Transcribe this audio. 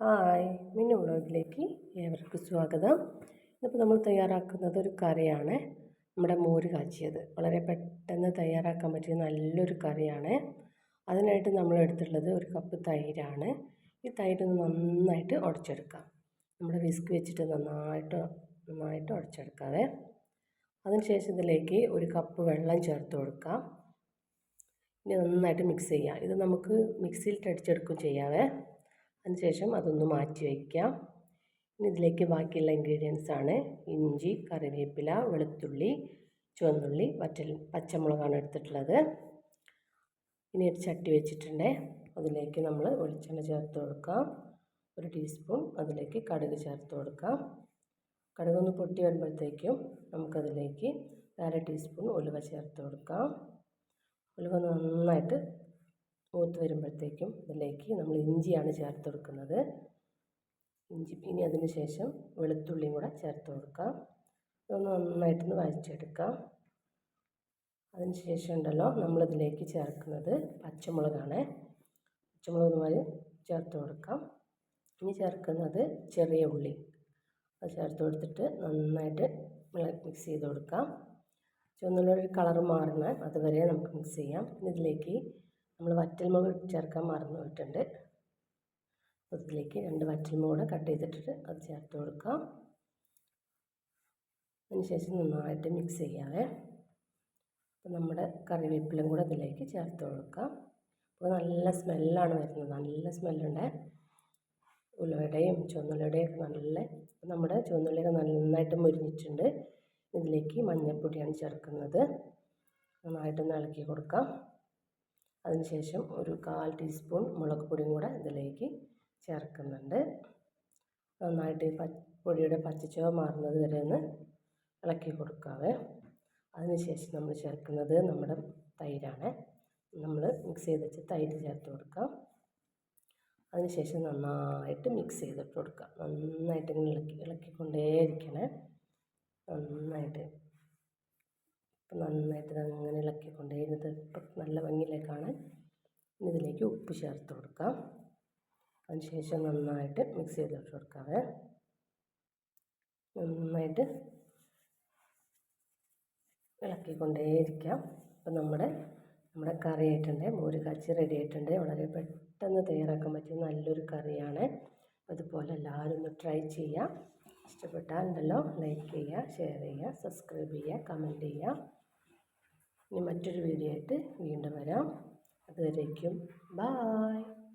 Hi മിന്നു വ്ളോഗിലേക്ക് ഏവർക്കും സ്വാഗതം. ഇന്നിപ്പോൾ നമ്മൾ തയ്യാറാക്കുന്നത് ഒരു കറിയാണ്. നമ്മുടെ മോര് കാച്ചിയത്. വളരെ പെട്ടെന്ന് തയ്യാറാക്കാൻ പറ്റിയ നല്ലൊരു കറിയാണ്. അതിനായിട്ട് നമ്മൾ എടുത്തിട്ടുള്ളത് ഒരു കപ്പ് തൈരാണ്. ഈ തൈര് നന്നായിട്ട് ഉടച്ചെടുക്കാം. നമ്മുടെ വിസ്ക് വെച്ചിട്ട് നന്നായിട്ട് നന്നായിട്ട് ഉടച്ചെടുക്കാവേ. അതിനുശേഷം ഇതിലേക്ക് ഒരു കപ്പ് വെള്ളം ചേർത്ത് കൊടുക്കാം. ഇനി നന്നായിട്ട് മിക്സ് ചെയ്യാം. ഇത് നമുക്ക് മിക്സിയിലിട്ട് അടിച്ചെടുക്കുകയും ചെയ്യാവേ. അതിനുശേഷം അതൊന്ന് മാറ്റി വയ്ക്കാം. ഇനി ഇതിലേക്ക് ബാക്കിയുള്ള ഇൻഗ്രീഡിയൻസ് ആണ്. ഇഞ്ചി കറിവേപ്പില വെളുത്തുള്ളി ചുവന്നുള്ളി വറ്റൽ പച്ചമുളകാണ് എടുത്തിട്ടുള്ളത്. ഇനി ഒരു ചട്ടി വെച്ചിട്ടുണ്ട്. അതിലേക്ക് നമ്മൾ വെളിച്ചെണ്ണ ചേർത്ത് കൊടുക്കാം. ഒരു ടീസ്പൂൺ അതിലേക്ക് കടുക് ചേർത്ത് കൊടുക്കാം. കടുകൊന്ന് പൊട്ടി വരുമ്പോഴത്തേക്കും നമുക്കതിലേക്ക് അര ടീസ്പൂൺ ഉലുവ ചേർത്ത് കൊടുക്കാം. ഉലുവ നന്നായിട്ട് മൂത്ത് വരുമ്പോഴത്തേക്കും ഇതിലേക്ക് നമ്മൾ ഇഞ്ചിയാണ് ചേർത്ത് കൊടുക്കുന്നത്. ഇഞ്ചി ഇനി അതിന് ശേഷം വെളുത്തുള്ളിയും കൂടെ ചേർത്ത് കൊടുക്കാം. ഇതൊന്ന് നന്നായിട്ടൊന്ന് വരച്ചെടുക്കാം അതിന് ശേഷം ഉണ്ടല്ലോ നമ്മളിതിലേക്ക് ചേർക്കുന്നത് പച്ചമുളകാണ്. പച്ചമുളക് വരെ ചേർത്ത് കൊടുക്കാം. ഇനി ചേർക്കുന്നത് ചെറിയ ഉള്ളി. അത് ചേർത്ത് കൊടുത്തിട്ട് നന്നായിട്ട് മിക്സ് ചെയ്ത് കൊടുക്കാം. ചുവന്നുള്ളിയുടെ കളർ മാറുന്ന അതുവരെ നമുക്ക് മിക്സ് ചെയ്യാം. ഇതിലേക്ക് നമ്മൾ വറ്റൽമുളക് ചേർക്കാൻ മറന്നു പോയിട്ടുണ്ട്. അതിലേക്ക് രണ്ട് വറ്റൽമുളക് കൂടെ കട്ട് ചെയ്തിട്ടിട്ട് അത് ചേർത്ത് കൊടുക്കാം. അതിനുശേഷം നന്നായിട്ട് മിക്സ് ചെയ്യാവേ. അപ്പോൾ നമ്മുടെ കറിവേപ്പിലും കൂടെ അതിലേക്ക് ചേർത്ത് കൊടുക്കാം. അപ്പോൾ നല്ല സ്മെല്ലാണ് വരുന്നത്. നല്ല സ്മെല്ലുണ്ട്. ഉലുവയുടെയും ചുവന്നുള്ളിയുടെയും ഒക്കെ നല്ല നമ്മുടെ ചുവന്നുള്ളിയൊക്കെ നന്നായിട്ട് മുരിഞ്ഞിട്ടുണ്ട്. ഇതിലേക്ക് മഞ്ഞൾപ്പൊടിയാണ് ചേർക്കുന്നത്. നന്നായിട്ടൊന്ന് ഇളക്കി കൊടുക്കാം. അതിനുശേഷം ഒരു കാൽ ടീസ്പൂൺ മുളക് പൊടിയും കൂടെ ഇതിലേക്ക് ചേർക്കുന്നുണ്ട്. നന്നായിട്ട് പച്ച പൊടിയുടെ പച്ചച്ചുവ മാറുന്നത് വരെ ഒന്ന് ഇളക്കി കൊടുക്കാവേ. അതിനുശേഷം നമ്മൾ ചേർക്കുന്നത് നമ്മുടെ തൈരാണ്. നമ്മൾ മിക്സ് ചെയ്ത് വെച്ച് തൈര് ചേർത്ത് കൊടുക്കാം. അതിനുശേഷം നന്നായിട്ട് മിക്സ് ചെയ്തിട്ട് കൊടുക്കുക നന്നായിട്ട് ഇങ്ങനെ ഇളക്കി ഇളക്കിക്കൊണ്ടേയിരിക്കണേ. നന്നായിട്ട് ഇപ്പം നന്നായിട്ട് അങ്ങനെ ഇളക്കിക്കൊണ്ടേ ഇരുന്നത് ഇപ്പം നല്ല ഭംഗിയിലെ കാണാൻ. ഇനി ഇതിലേക്ക് ഉപ്പ് ചേർത്ത് കൊടുക്കാം. അതിനുശേഷം നന്നായിട്ട് മിക്സ് ചെയ്ത് വെച്ച് കൊടുക്കാവേ. നന്നായിട്ട് ഇളക്കിക്കൊണ്ടേയിരിക്കാം. അപ്പം നമ്മുടെ നമ്മുടെ കറി ആയിട്ടുണ്ട് മോര് കാച്ചി റെഡി ആയിട്ടുണ്ട് വളരെ പെട്ടെന്ന് തയ്യാറാക്കാൻ പറ്റിയ നല്ലൊരു കറിയാണ്. അതുപോലെ എല്ലാവരും ഒന്ന് ട്രൈ ചെയ്യാം ഇഷ്ടപ്പെട്ടാൽ ഉണ്ടല്ലോ ലൈക്ക് ചെയ്യുക ഷെയർ ചെയ്യുക സബ്സ്ക്രൈബ് ചെയ്യുക കമന്റ് ചെയ്യുക. ഇനി മറ്റൊരു വീഡിയോ ആയിട്ട് വീണ്ടും വരാം. അതുവരേക്കും. ബായ്